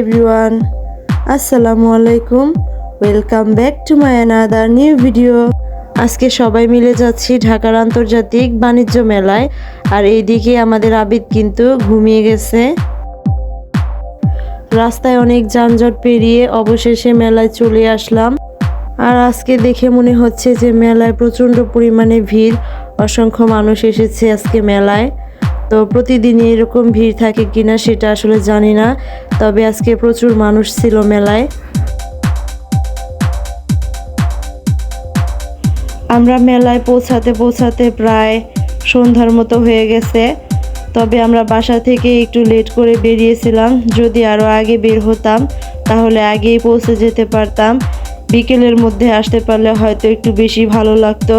Everyone আসসালামু আলাইকুম welcome back to my another new video আজকে সবাই মিলে যাচ্ছি ঢাকার আন্তর্জাতিক বাণিজ্য মেলায়। আর এইদিকে আমাদের আবিদ কিন্তু ঘুমিয়ে গেছে। রাস্তায় অনেক যানজট পেরিয়ে অবশেষে মেলায় চলে আসলাম। আর আজকে দেখে মনে হচ্ছে যে মেলায় প্রচণ্ড পরিমাণে ভিড়। অসংখ্য মানুষ এসেছে আজকে মেলায়। তো প্রতিদিনই এরকম ভিড় থাকে কিনা সেটা আসলে জানি না, তবে আজকে প্রচুর মানুষ ছিল মেলায়। আমরা মেলায় পৌঁছাতে পৌঁছাতে প্রায় সন্ধ্যার মতো হয়ে গেছে, তবে আমরা বাসা থেকে একটু লেট করে বেরিয়েছিলাম, যদি আরও আগে বের হতাম, তাহলে আগেই পৌঁছে যেতে পারতাম। বিকেলের মধ্যে আসতে পারলে হয়তো একটু বেশি ভালো লাগতো।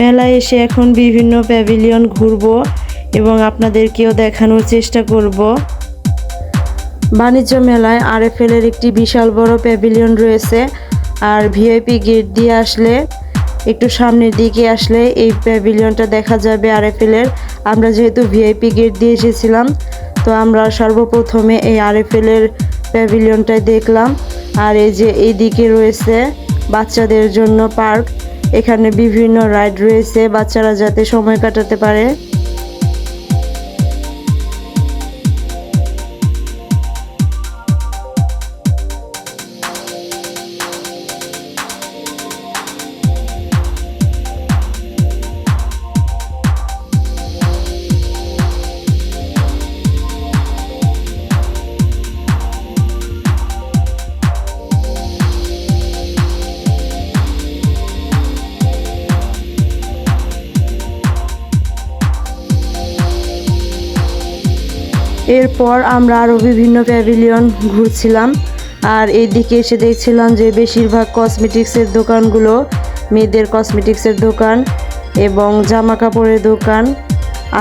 মেলায় এসে এখন বিভিন্ন প্যাভিলিয়ন ঘুরবো এবং আপনাদেরকেও দেখানোর চেষ্টা করব। বাণিজ্য মেলায় আরএফএলের একটি বিশাল বড় প্যাভিলিয়ন রয়েছে। আর ভিআইপি গেট দিয়ে আসলে, একটু সামনের দিকে আসলে এই প্যাভিলিয়নটা দেখা যাবে আরএফএলের। আমরা যেহেতু ভিআইপি গেট দিয়ে এসেছিলাম, তো আমরা সর্বপ্রথমে এই আরএফএলের প্যাভিলিয়নটাই দেখলাম। আর এই যে এই দিকে রয়েছে বাচ্চাদের জন্য পার্ক। এখানে বিভিন্ন রাইড রয়েছে বাচ্চারা যাতে সময় কাটাতে পারে। এরপর আমরা আরও বিভিন্ন প্যাভিলিয়ন ঘুরছিলাম। আর এইদিকে এসে দেখছিলাম যে বেশিরভাগ কসমেটিক্সের দোকানগুলো মেয়েদের কসমেটিক্সের দোকান এবং জামা কাপড়ের দোকান,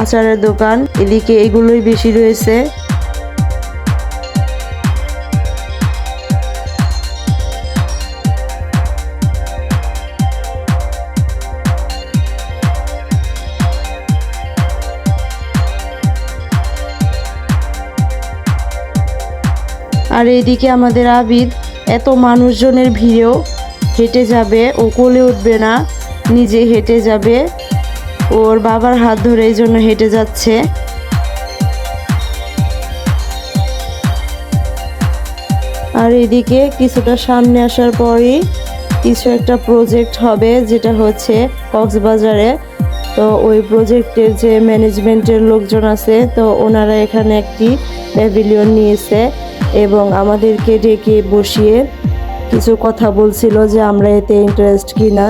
আচারের দোকান। এদিকে এগুলোই বেশি রয়েছে। আর এইদিকে আমাদের আবিদ এত মানুষজনের ভিড়েও হেঁটে যাবে, ও কোলে উঠবে না, নিজে হেঁটে যাবে। ওর বাবার হাত ধরে এই জন্য হেঁটে যাচ্ছে। আর এদিকে কিছুটা সামনে আসার পরই কিছু একটা প্রজেক্ট হবে, যেটা হচ্ছে কক্সবাজারে। তো ওই প্রজেক্টের যে ম্যানেজমেন্টের লোকজন আছে, তো ওনারা এখানে একটি প্যাভিলিয়ন নিয়েছে। এবং আমাদেরকে ডেকে বসিয়ে কিছু কথা বলছিল যে আমরা এতে ইন্টারেস্ট কি না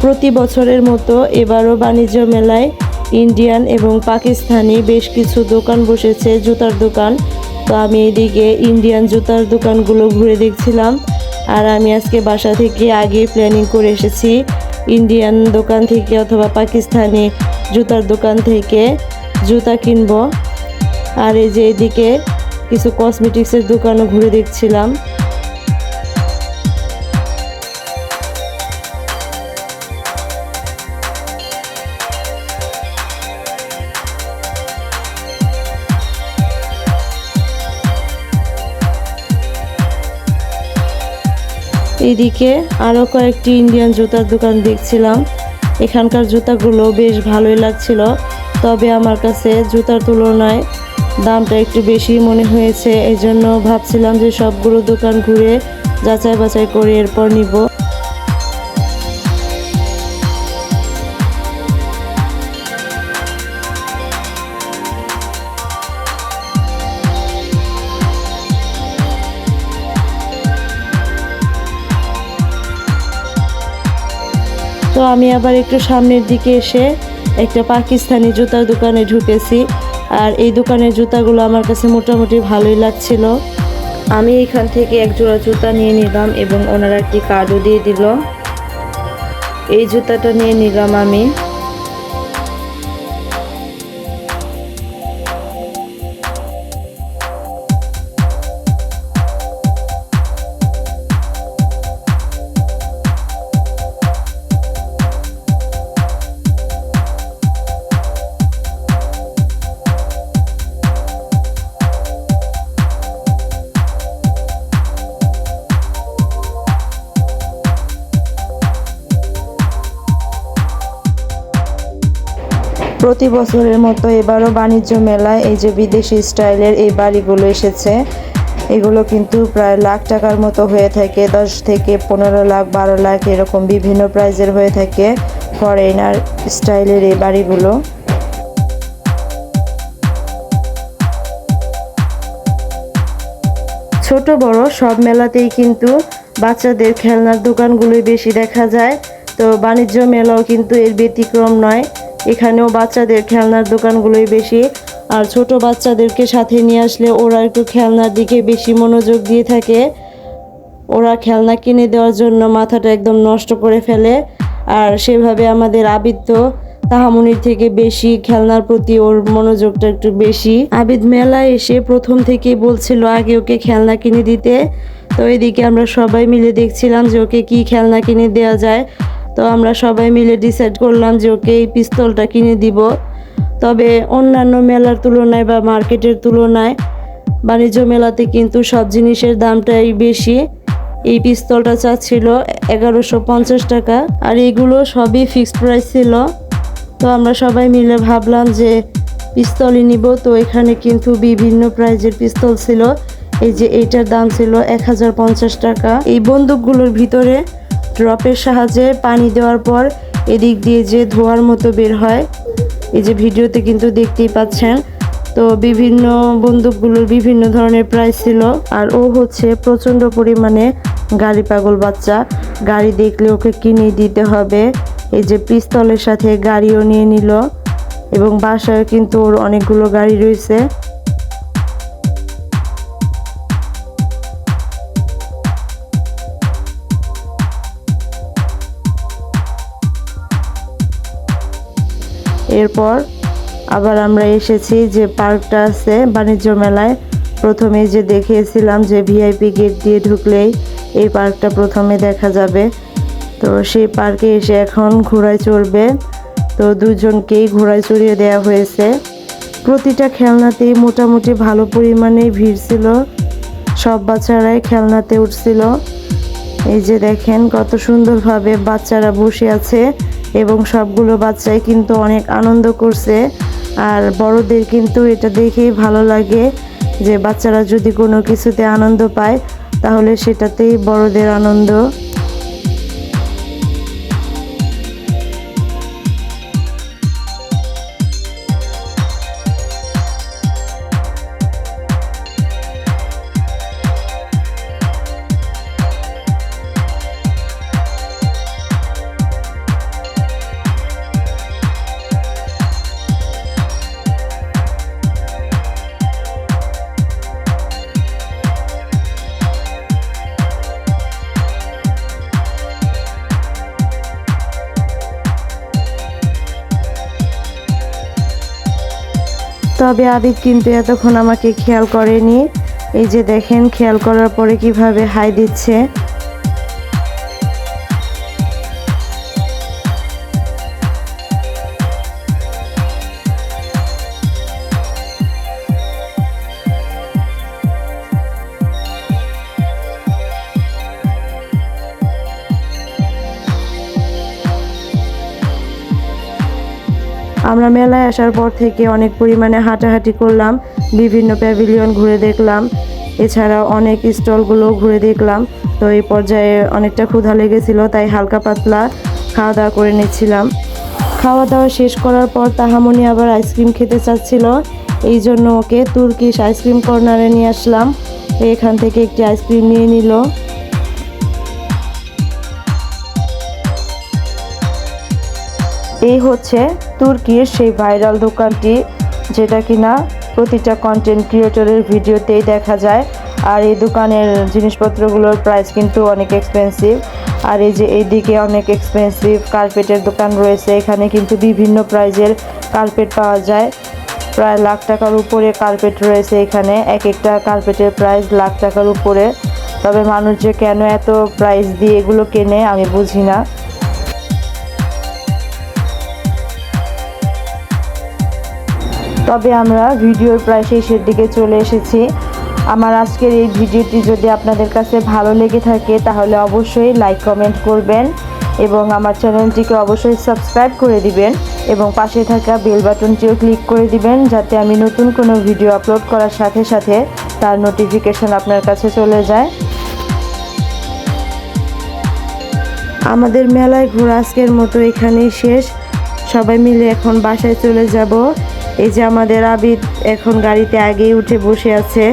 প্রতি বছরের মতো এবারও বাণিজ্য মেলায় ইন্ডিয়ান এবং পাকিস্তানি বেশ কিছু দোকান বসেছে, জুতার দোকান। তো আমি এদিকে ইন্ডিয়ান জুতার দোকানগুলো ঘুরে দেখছিলাম। আর আমি আজকে বাসা থেকে আগে প্ল্যানিং করে এসেছি। ইন্ডিয়ান দোকান থেকে অথবা পাকিস্তানি জুতার দোকান থেকে জুতা কিনবো। আর এই যে এদিকে কিছু কসমেটিক্সের দোকানও ঘুরে দেখছিলাম। এদিকে আরও কয়েকটি ইন্ডিয়ান জুতার দোকান দেখছিলাম। এখানকার জুতাগুলো বেশ ভালোই লাগছিল, তবে আমার কাছে জুতার তুলনায় দামটা একটু বেশি মনে হয়েছে এই জন্য ভাবছিলাম যে সবগুলো দোকান ঘুরে যাচাই বাছাই করে এরপর নিব। আমি আবার একটু সামনের দিকে এসে একটা পাকিস্তানি জুতার দোকানে ঢুকেছি। আর এই দোকানের জুতাগুলো আমার কাছে মোটামুটি ভালোই লাগছিল। আমি এখান থেকে এক জোড়া জুতা নিয়ে নিলাম এবং ওনারা একটি কার্ডও দিয়ে দিল। এই জুতাটা নিয়ে নিলাম আমি। প্রতি বছরের মতো এবারও বাণিজ্য মেলায় এই যে বিদেশি স্টাইলের এই বাড়িগুলো এসেছে, এগুলো কিন্তু প্রায় লাখ টাকার মতো হয়ে থাকে, দশ থেকে পনেরো লাখ, বারো লাখ এরকম বিভিন্ন প্রাইজের হয়ে থাকে ফরেনার স্টাইলের এই বাড়িগুলো। ছোট, বড় সব মেলাতেই কিন্তু বাচ্চাদের খেলনার দোকানগুলোই বেশি দেখা যায়। তো বাণিজ্য মেলাও কিন্তু এর ব্যতিক্রম নয়। এখানেও বাচ্চাদের খেলনার দোকানগুলোই বেশি। আর ছোট বাচ্চাদেরকে সাথে নিয়ে আসলে ওরা একটু খেলনার দিকে বেশি মনোযোগ দিয়ে থাকে। ওরা খেলনা কিনে দেওয়ার জন্য মাথাটা একদম নষ্ট করে ফেলে। আর সেভাবে আমাদের আবিদ তো তাহামনির থেকে বেশি খেলনার প্রতি ওর মনোযোগটা একটু বেশি। আবিদ মেলায় এসে প্রথম থেকেই বলছিল আগে ওকে খেলনা কিনে দিতে। তো এদিকে আমরা সবাই মিলে দেখছিলাম যে ওকে কি খেলনা কিনে দেওয়া যায়। তো আমরা সবাই মিলে ডিসাইড করলাম যে, ওকে, এই পিস্তলটা কিনে দিব। তবে অন্যান্য মেলার তুলনায় বা মার্কেটের তুলনায় বাণিজ্য মেলাতে কিন্তু সব জিনিসের দামটাই বেশি। এই পিস্তলটা চাচ্ছিল এগারোশো পঞ্চাশ টাকা আর এগুলো সবই ফিক্সড প্রাইস ছিল। তো আমরা সবাই মিলে ভাবলাম যে, পিস্তলই নিব। তো এখানে কিন্তু বিভিন্ন প্রাইজের পিস্তল ছিল। এই যে, এইটার দাম ছিল এক হাজার পঞ্চাশ টাকা। এই বন্দুকগুলোর ভিতরে ড্রপের সাহায্যে পানি দেওয়ার পর এদিক দিয়ে যে ধোয়ার মতো বের হয়, এই যে ভিডিওতে কিন্তু দেখতেই পাচ্ছেন। তো বিভিন্ন বন্দুকগুলোর বিভিন্ন ধরনের প্রাইস ছিল আর ও হচ্ছে প্রচণ্ড পরিমাণে গাড়ি পাগল বাচ্চা। গাড়ি দেখলে ওকে কিনে দিতে হবে। এই যে পিস্তলের সাথে গাড়িও নিয়ে নিল এবং বাসায় কিন্তু ওর অনেকগুলো গাড়ি রয়েছে। এরপর আবার আমরা এসেছি যে পার্কটা আছে বাণিজ্য মেলায়। প্রথমে যে দেখিয়েছিলাম যে ভিআইপি গেট দিয়ে ঢুকলেই এই পার্কটা প্রথমে দেখা যাবে। তো সেই পার্কে এসে এখন ঘোড়ায় চড়বে। তো দুজনকেই ঘোড়ায় চড়িয়ে দেওয়া হয়েছে। প্রতিটা খেলনাতেই মোটামুটি ভালো পরিমাণে ভিড় ছিল। সব বাচ্চারাই খেলনাতে উঠছিল। এই যে দেখেন কত সুন্দরভাবে বাচ্চারা বসে আছে। এবং সবগুলো বাচ্চাই কিন্তু অনেক আনন্দ করছে। আর বড়দের কিন্তু এটা দেখেই ভালো লাগে যে বাচ্চারা যদি কোনো কিছুতে আনন্দ পায়, তাহলে সেটাতেই বড়দের আনন্দ। তবে আবিদ কিন্তু এতক্ষণ আমাকে খেয়াল করেনি। এই যে দেখেন, খেয়াল করার পরে কীভাবে হাই দিচ্ছে। আমরা মেলায় আসার পর থেকে অনেক পরিমাণে হাঁটাহাঁটি করলাম, বিভিন্ন প্যাভিলিয়ন ঘুরে দেখলাম, এছাড়া অনেক স্টলগুলো ঘুরে দেখলাম। তো এই পর্যায়ে অনেকটা ক্ষুধা লেগেছিল, তাই হালকা পাতলা খাওয়া দাওয়া করে নিচ্ছিলাম। খাওয়া দাওয়া শেষ করার পর তাহামনি আবার আইসক্রিম খেতে চাচ্ছিল, এই জন্য ওকে তুর্কিশ আইসক্রিম কর্নারে নিয়ে আসলাম। এখান থেকে একটি আইসক্রিম নিয়ে নিল। এই হচ্ছে তুর্কির সেই ভাইরাল দোকানটি, যেটা কিনা প্রতিটা কন্টেন্ট ক্রিয়েটরের ভিডিওতেই দেখা যায়। আর এই দোকানের জিনিসপত্রগুলোর প্রাইস কিন্তু অনেক এক্সপেন্সিভ আর এই যে এইদিকে অনেক এক্সপেন্সিভ কার্পেটের দোকান রয়েছে, এখানে কিন্তু বিভিন্ন প্রাইজের কার্পেট পাওয়া যায়। প্রায় লাখ টাকার উপরে কার্পেট রয়েছে এখানে এক একটা কার্পেটের প্রাইস লাখ টাকার উপরে। তবে মানুষ যে কেন এত প্রাইস দিয়ে এগুলো কেনে, আমি বুঝি না। তবে আমরা ভিডিওর প্রায় শেষের দিকে চলে এসেছি। আমার আজকের এই ভিডিওটি যদি আপনাদের কাছে ভালো লেগে থাকে, তাহলে অবশ্যই লাইক কমেন্ট করবেন এবং আমার চ্যানেলটিকে অবশ্যই সাবস্ক্রাইব করে দিবেন এবং পাশে থাকা বেল বাটনটিও ক্লিক করে দিবেন যাতে আমি নতুন কোনো ভিডিও আপলোড করার সাথে সাথে তার নোটিফিকেশন আপনার কাছে চলে যায়। আমাদের মেলায় ঘোরা আজকের মতো এখানেই শেষ। সবাই মিলে এখন বাসায় চলে যাব। এই যে আমাদের আবিদ এখন গাড়িতে আগেই উঠে বসে আছে।